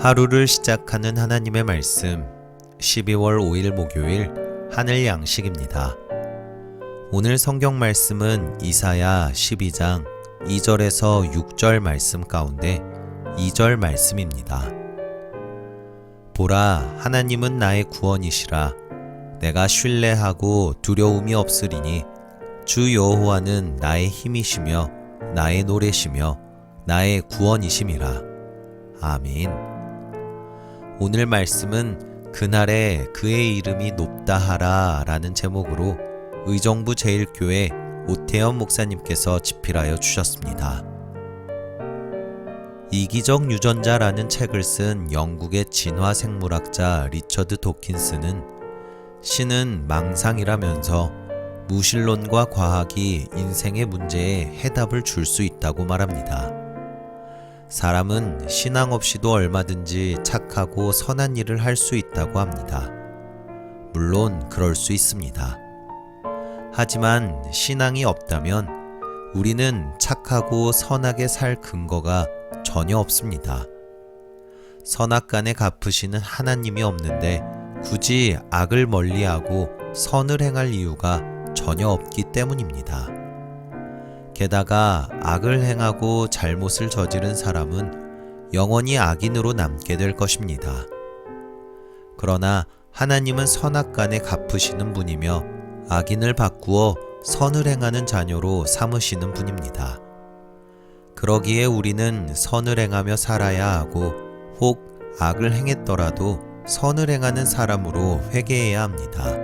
하루를 시작하는 하나님의 말씀 12월 5일 목요일 하늘 양식입니다. 오늘 성경 말씀은 이사야 12장 2절에서 6절 말씀 가운데 2절 말씀입니다. 보라 하나님은 나의 구원이시라 내가 신뢰하고 두려움이 없으리니 주 여호와는 나의 힘이시며 나의 노래시며 나의 구원이심이라. 아멘. 오늘 말씀은 그날에 그의 이름이 높다 하라 라는 제목으로 의정부 제일교회 오태연 목사님께서 집필하여 주셨습니다. 이기적 유전자라는 책을 쓴 영국의 진화 생물학자 리처드 도킨스는 신은 망상이라면서 무신론과 과학이 인생의 문제에 해답을 줄 수 있다고 말합니다. 사람은 신앙 없이도 얼마든지 착하고 선한 일을 할 수 있다고 합니다. 물론 그럴 수 있습니다. 하지만 신앙이 없다면 우리는 착하고 선하게 살 근거가 전혀 없습니다. 선악간에 갚으시는 하나님이 없는데 굳이 악을 멀리하고 선을 행할 이유가 전혀 없기 때문입니다. 게다가 악을 행하고 잘못을 저지른 사람은 영원히 악인으로 남게 될 것입니다. 그러나 하나님은 선악 간에 갚으시는 분이며 악인을 바꾸어 선을 행하는 자녀로 삼으시는 분입니다. 그러기에 우리는 선을 행하며 살아야 하고 혹 악을 행했더라도 선을 행하는 사람으로 회개해야 합니다.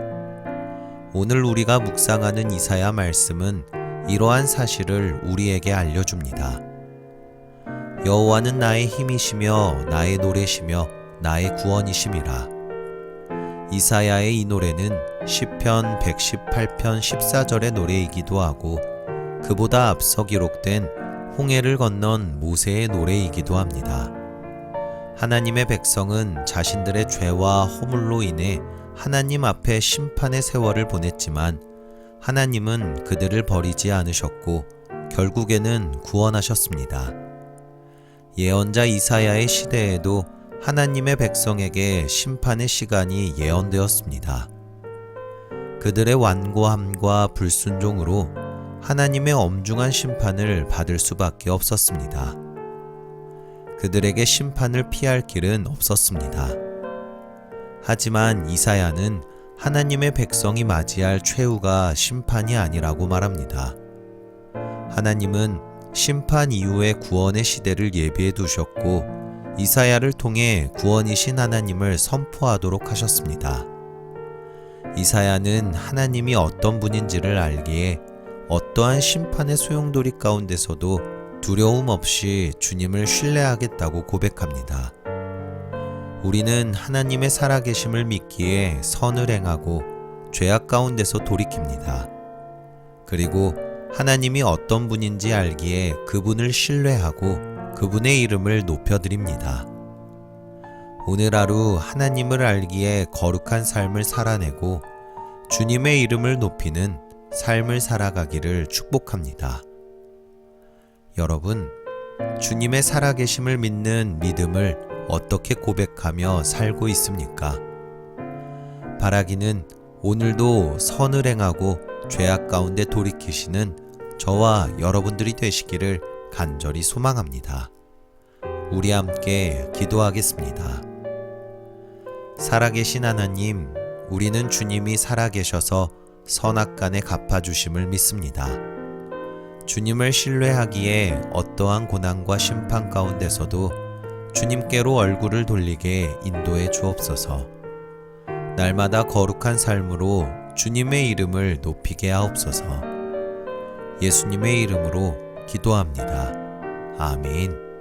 오늘 우리가 묵상하는 이사야 말씀은 이러한 사실을 우리에게 알려줍니다. 여호와는 나의 힘이시며 나의 노래시며 나의 구원이심이라. 이사야의 이 노래는 시편 118편 14절의 노래이기도 하고 그보다 앞서 기록된 홍해를 건넌 모세의 노래이기도 합니다. 하나님의 백성은 자신들의 죄와 허물로 인해 하나님 앞에 심판의 세월을 보냈지만 하나님은 그들을 버리지 않으셨고 결국에는 구원하셨습니다. 예언자 이사야의 시대에도 하나님의 백성에게 심판의 시간이 예언되었습니다. 그들의 완고함과 불순종으로 하나님의 엄중한 심판을 받을 수밖에 없었습니다. 그들에게 심판을 피할 길은 없었습니다. 하지만 이사야는 하나님의 백성이 맞이할 최후가 심판이 아니라고 말합니다. 하나님은 심판 이후의 구원의 시대를 예비해 두셨고 이사야를 통해 구원이신 하나님을 선포하도록 하셨습니다. 이사야는 하나님이 어떤 분인지를 알기에 어떠한 심판의 소용돌이 가운데서도 두려움 없이 주님을 신뢰하겠다고 고백합니다. 우리는 하나님의 살아계심을 믿기에 선을 행하고 죄악 가운데서 돌이킵니다. 그리고 하나님이 어떤 분인지 알기에 그분을 신뢰하고 그분의 이름을 높여드립니다. 오늘 하루 하나님을 알기에 거룩한 삶을 살아내고 주님의 이름을 높이는 삶을 살아가기를 축복합니다. 여러분, 주님의 살아계심을 믿는 믿음을 어떻게 고백하며 살고 있습니까? 바라기는 오늘도 선을 행하고 죄악 가운데 돌이키시는 저와 여러분들이 되시기를 간절히 소망합니다. 우리 함께 기도하겠습니다. 살아계신 하나님, 우리는 주님이 살아계셔서 선악간에 갚아주심을 믿습니다. 주님을 신뢰하기에 어떠한 고난과 심판 가운데서도 주님께로 얼굴을 돌리게 인도해 주옵소서. 날마다 거룩한 삶으로 주님의 이름을 높이게 하옵소서. 예수님의 이름으로 기도합니다. 아멘.